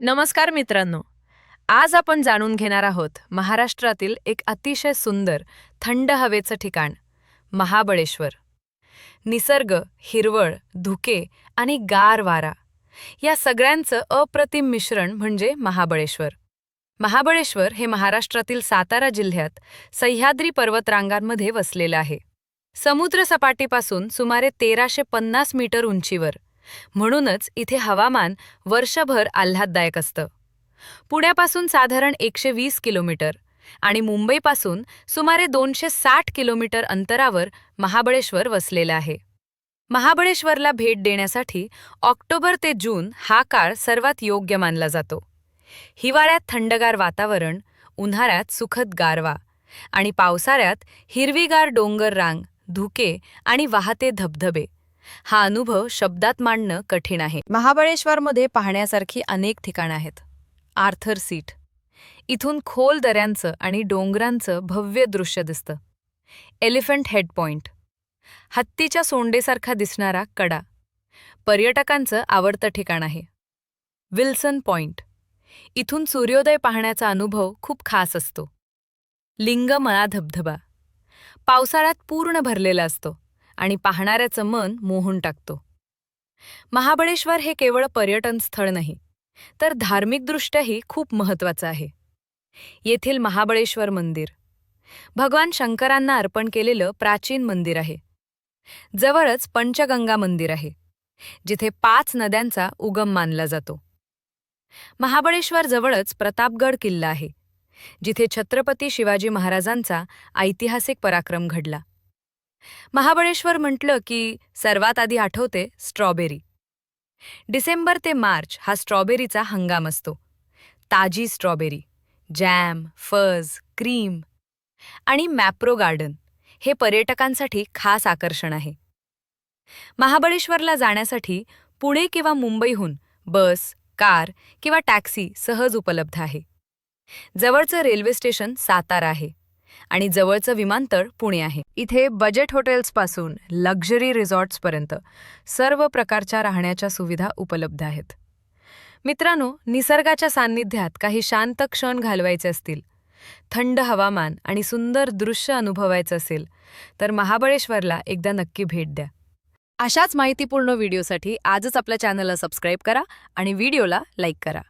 नमस्कार मित्रांनो. आज आपण जाणून घेणार आहोत महाराष्ट्रातील एक अतिशय सुंदर थंड हवेचं ठिकाण महाबळेश्वर. निसर्ग हिरवळ धुके आणि गार वारा या सगळ्यांचं अप्रतिम मिश्रण म्हणजे महाबळेश्वर. महाबळेश्वर हे महाराष्ट्रातील सातारा जिल्ह्यात सह्याद्री पर्वतरांगांमध्ये वसलेलं आहे. समुद्रसपाटीपासून सुमारे तेराशे पन्नास मीटर उंचीवर म्हणूनच इथे हवामान वर्षभर आल्हाददायक असतं. पुण्यापासून साधारण एकशे वीस किलोमीटर आणि मुंबईपासून सुमारे दोनशे साठ किलोमीटर अंतरावर महाबळेश्वर वसलेलं आहे. महाबळेश्वरला भेट देण्यासाठी ऑक्टोबर ते जून हा काळ सर्वात योग्य मानला जातो. हिवाळ्यात थंडगार वातावरण उन्हाळ्यात सुखद गारवा आणि पावसाळ्यात हिरवीगार डोंगर रांग धुके आणि वाहते धबधबे हा अनुभव शब्दात मांडणं कठीण आहे. महाबळेश्वरमध्ये पाहण्यासारखी अनेक ठिकाणं आहेत. Arthur Seat. इथून खोल दऱ्यांचं आणि डोंगरांचं भव्य दृश्य दिसतं. Elephant Head Point. हत्तीच्या सोंडेसारखा दिसणारा कडा. पर्यटकांचं आवडतं ठिकाण आहे. Wilson Point. इथून सूर्योदय पाहण्याचा अनुभव खूप खास असतो. लिंगमळा धबधबा. पावसाळ्यात पूर्ण भरलेला असतो. आणि पाहणाऱ्याचं मन मोहून टाकतो. महाबळेश्वर हे केवळ पर्यटन स्थळ नाही तर धार्मिकदृष्ट्याही खूप महत्त्वाचं आहे. येथील महाबळेश्वर मंदिर. भगवान शंकरांना अर्पण केलेलं प्राचीन मंदिर आहे. जवळच पंचगंगा मंदिर आहे जिथे पाच नद्यांचा उगम मानला जातो. महाबळेश्वर जवळच प्रतापगड किल्ला आहे जिथे छत्रपती शिवाजी महाराजांचा ऐतिहासिक पराक्रम घडला. महाबळेश्वर म्हटलं की सर्वात आधी आठवते स्ट्रॉबेरी. डिसेंबर ते मार्च हा स्ट्रॉबेरीचा हंगाम असतो. ताजी स्ट्रॉबेरी जॅम फज क्रीम आणि मॅप्रो गार्डन हे पर्यटकांसाठी खास आकर्षण आहे. महाबळेश्वरला जाण्यासाठी पुणे किंवा मुंबईहून बस कार किंवा टॅक्सी सहज उपलब्ध आहे. जवळचं रेल्वे स्टेशन सातारा आहे. आणि जवळचं विमानतळ पुणे आहे. इथे बजेट हॉटेल्सपासून लक्झरी रिसॉर्ट्सपर्यंत सर्व प्रकारच्या राहण्याच्या सुविधा उपलब्ध आहेत. मित्रांनो निसर्गाच्या सान्निध्यात काही शांत क्षण घालवायचे असतील थंड हवामान आणि सुंदर दृश्य अनुभवायचं असेल तर महाबळेश्वरला एकदा नक्की भेट द्या. अशाच माहितीपूर्ण व्हिडिओसाठी आजच आपल्या चॅनलला सबस्क्राईब करा आणि व्हिडिओला लाईक करा.